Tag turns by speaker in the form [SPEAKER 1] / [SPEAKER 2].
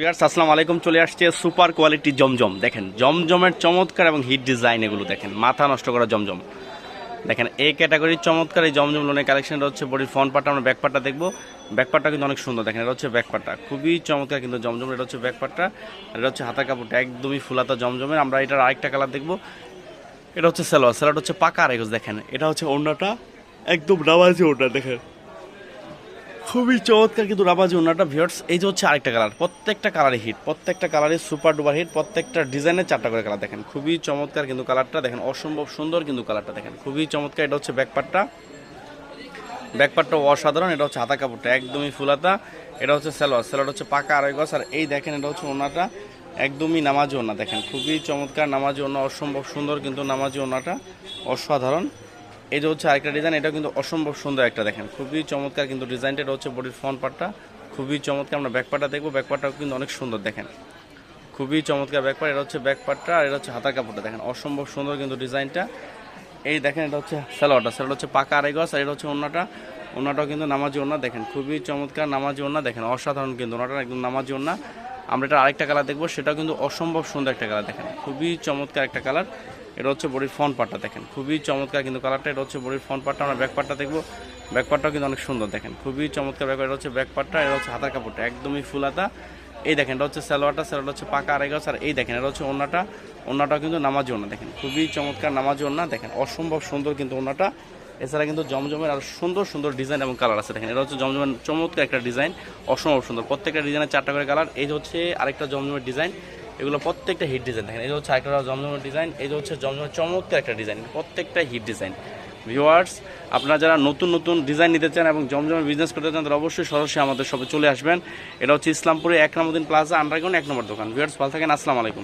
[SPEAKER 1] Viewers আসসালামু আলাইকুম। চলে আসছে সুপার কোয়ালিটি জমজম। দেখেন, জমজমের চমৎকার এবং হিট ডিজাইন এগুলো দেখেন। মাথা নষ্ট করা জমজম। দেখেন এই ক্যাটাগরির চমৎকার এই জমজম লোনের কালেকশনটা হচ্ছে বডির ফ্রন্ট পার্টটা আমরা ব্যাক পার্টটা দেখব। ব্যাক পার্টটা কিন্তু অনেক সুন্দর। দেখেন, এটা হচ্ছে ব্যাক পার্টটা খুবই চমৎকার কিন্তু জমজম। এটা হচ্ছে ব্যাক পার্টটা এটা হচ্ছে হাতা কাপড়টা, একদমই ফুলাতা জমজমের। আমরা এটার আরেকটা কালার দেখব। এটা হচ্ছে সালোয়ার। সালোয়ার হচ্ছে পাকা আরেকজ দেখেন, এটা হচ্ছে ওড়নাটা। একদম নামাজি ওড়না, দেখেন। খুবই চমৎকার কিন্তু রাবাজি ওনাটা ভিউয়ার্স এই যে হচ্ছে আরেকটা কালার প্রত্যেকটা কালারে হিট প্রত্যেকটা কালারে সুপার ডুপার হিট প্রত্যেকটা ডিজাইনের চারটা করে কালার দেখেন। খুবই চমৎকার কিন্তু কালারটা দেখেন, অসম্ভব সুন্দর কিন্তু কালারটা দেখেন। খুবই চমৎকার, এটা হচ্ছে ব্যাকপার্টটা ব্যাকপার্টটা অসাধারণ, এটা হচ্ছে হাতা কাপড়টা, একদমই ফুলাতা এটা হচ্ছে সালোয়ার সালোয়ার হচ্ছে পাকা আড়াই গছ আর এই দেখেন, এটা হচ্ছে ওনাটা একদমই নামাজি ওনা দেখেন। খুবই চমৎকার, নামাজি ওনা অসম্ভব সুন্দর কিন্তু নামাজি ওনাটা অসাধারণ। এই যে হচ্ছে আরেকটা ডিজাইন এটা কিন্তু অসম্ভব সুন্দর একটা দেখেন। খুবই চমৎকার কিন্তু ডিজাইনটা এটা হচ্ছে বডির ফ্রন্ট পার্টটা খুবই চমৎকার, আমরা ব্যাক পার্টটা দেখব। ব্যাক পার্টটাও কিন্তু অনেক সুন্দর দেখেন। খুবই চমৎকার ব্যাক পার্ট এটা হচ্ছে ব্যাক পার্টটা আর এটা হচ্ছে হাতার কাপড়টা দেখেন। অসম্ভব সুন্দর কিন্তু ডিজাইনটা এই দেখেন, এটা হচ্ছে স্যালোয়ারটা স্যালোয়ার হচ্ছে পাকা আড়াই গজ আর এটা হচ্ছে ওনাটা ওনাটাও কিন্তু নামাজি ওনা দেখেন। খুবই চমৎকার নামাজি ওনা দেখেন। অসাধারণ কিন্তু ওনাটা একদম নামাজি ওনা আমরা এটা আরেকটা কালার দেখব, সেটাও কিন্তু অসম্ভব সুন্দর একটা কালার দেখেন। খুবই চমৎকার একটা কালার এটা হচ্ছে বডির ফ্রন্ট পার্টটা দেখেন। খুবই চমৎকার কিন্তু কালারটা এটা হচ্ছে বডির ফ্রন্ট পার্টটা আমরা ব্যাক পার্টটা দেখব। ব্যাক পার্টটাও কিন্তু অনেক সুন্দর দেখেন। খুবই চমৎকার ব্যাক এটা হচ্ছে ব্যাক পার্টটা এটা হচ্ছে হাতার কাপড়টা। একদমই ফুলাতা এই দেখেন, এটা হচ্ছে সালোয়ারটা সালোয়ারটা হচ্ছে পাকা আড়াই গজ। আর এই দেখেন, এটা হচ্ছে ওনাটা ওনাটাও কিন্তু নামাজি ওনা দেখেন। খুবই চমৎকার নামাজি ওনা দেখেন। অসম্ভব সুন্দর কিন্তু ওনাটা এছাড়া কিন্তু জমজমের আর সুন্দর সুন্দর ডিজাইন এবং কালার আছে দেখেন। এটা হচ্ছে জমজমের চমৎকার একটা ডিজাইন, অসম্ভব সুন্দর। প্রত্যেকটা ডিজাইনের চারটা করে কালার। এই হচ্ছে আরেকটা জমজমের ডিজাইন, এগুলো প্রত্যেকটা হিট ডিজাইন দেখেন। এই হচ্ছে আরেকটা জমজমের ডিজাইন, এই হচ্ছে জমজমের চমৎকার একটা ডিজাইন। প্রত্যেকটা হিট ডিজাইন। ভিউয়ার্স, আপনারা যারা নতুন নতুন ডিজাইন নিতে চান এবং জমজমের বিজনেস করতে চান, তারা অবশ্যই সরাসরি আমাদের সবে চলে আসবেন। এটা হচ্ছে ইসলামপুরে এক নম্বর দিন প্লাজা আন্ডারগ্রাউন্ড এক নম্বর দোকান। ভিউয়ার্স, ভালো থাকেন, আসসালামু আলাইকুম।